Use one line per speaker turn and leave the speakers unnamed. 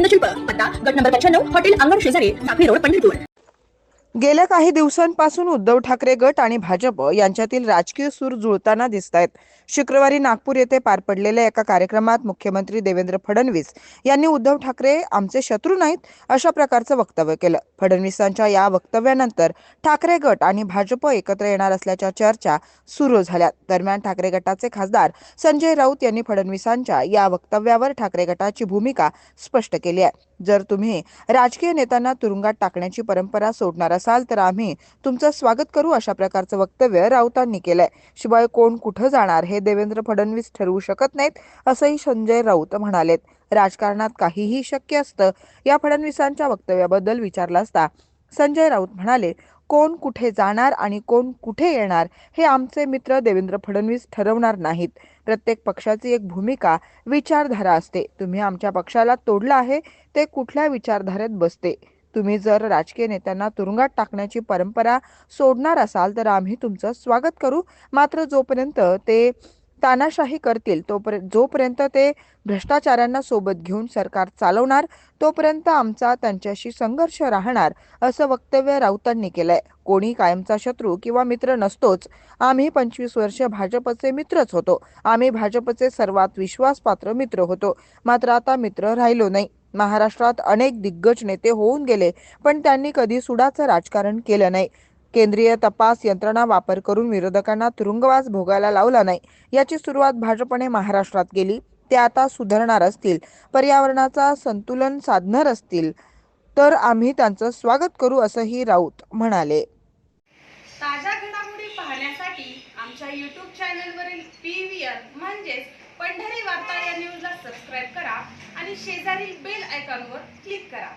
गोविंद शिल्प पत्ता गट नंबर पंच्याण्णव हॉटेल अंगण शेजारी साखळी रोड पंढरपूर.
गेल्या काही दिवसांपासून उद्धव ठाकरे गट आणि भाजप यांच्यातील राजकीय सूर जुळताना दिसत आहेत शुक्रवारी नागपूर येथे पार पडलेल्या एका कार्यक्रमात मुख्यमंत्री देवेंद्र फडणवीस यांनी उद्धव ठाकरे आमचे शत्रू नाहीत अशा प्रकारचं वक्तव्य केलं. फडणवीसांच्या या वक्तव्यानंतर ठाकरे गट आणि भाजप एकत्र येणार असल्याच्या चर्चा सुरू झाल्या दरम्यान ठाकरे गटाचे खासदार संजय राऊत यांनी फडणवीसांच्या या वक्तव्यावर ठाकरे गटाची भूमिका स्पष्ट केली आहे. जर तुम्ही राजकीय नेत्यांना तुरुंगात टाकण्याची परंपरा सोडणार असाल तर आम्ही तुमचं स्वागत करू अशा प्रकारचं वक्तव्य राऊतांनी केलंय. शिवाय कोण कुठं जाणार हे देवेंद्र फडणवीस ठरवू शकत नाहीत असंही संजय राऊत म्हणालेत. राजकारणात काहीही शक्य असतं या फडणवीसांच्या वक्तव्याबद्दल विचारलं असता संजय राऊत म्हणाले कोण कुठे जाणार आणि कोण कुठे येणार हे आमचे मित्र देवेंद्र फडणवीस ठरवणार नाहीत. प्रत्येक पक्षाची एक भूमिका विचारधारा असते. तुम्ही आमच्या पक्षाला तोडलं आहे ते कुठल्या विचारधारेत बसते? तुम्ही जर राजकीय नेत्यांना तुरुंगात टाकण्याची परंपरा सोडणार असाल तर आम्ही तुमचं स्वागत करू. मात्र जोपर्यंत ते तानाशाही करतील. तोपर्यंत जोपर्यंत ते भ्रष्टाचारांना सोबत घेऊन सरकार चालवणार तोपर्यंत आमचा त्यांच्याशी संघर्ष राहणार असं वक्तव्य राऊतांनी केलंय. कोणी कायमचा शत्रू किंवा मित्र नसतोच. आम्ही पंचवीस वर्ष भाजपचे मित्रच होतो. आम्ही भाजपचे सर्वात विश्वासपात्र मित्र होतो. मात्र आता मित्र राहिलो नाही. महाराष्ट्रात अनेक दिग्गज नेते होऊन गेले पण त्यांनी कधी सुडाचं राजकारण केलं नाही. केंद्रीय तपास यंत्रणा वापर करून विरोधकांना तुरुंगवास भोगायला लावला नाही. याची सुरुवात भाजपने महाराष्ट्रात केली. ते आता सुधारणार असतील. पर्यावरणाचा संतुलन साधणार असतील. तर आम्ही त्यांचं स्वागत करू असंही राऊत म्हणाले.
ताज्या घडामोडी पाहण्यासाठी आमच्या यूट्यूब चॅनलवरील पी व्ही आर म्हणजेच पंढरी वार्ता या न्यूजला सबस्क्राईब करा आणि शेजारील बेल आयकॉनवर क्लिक करा.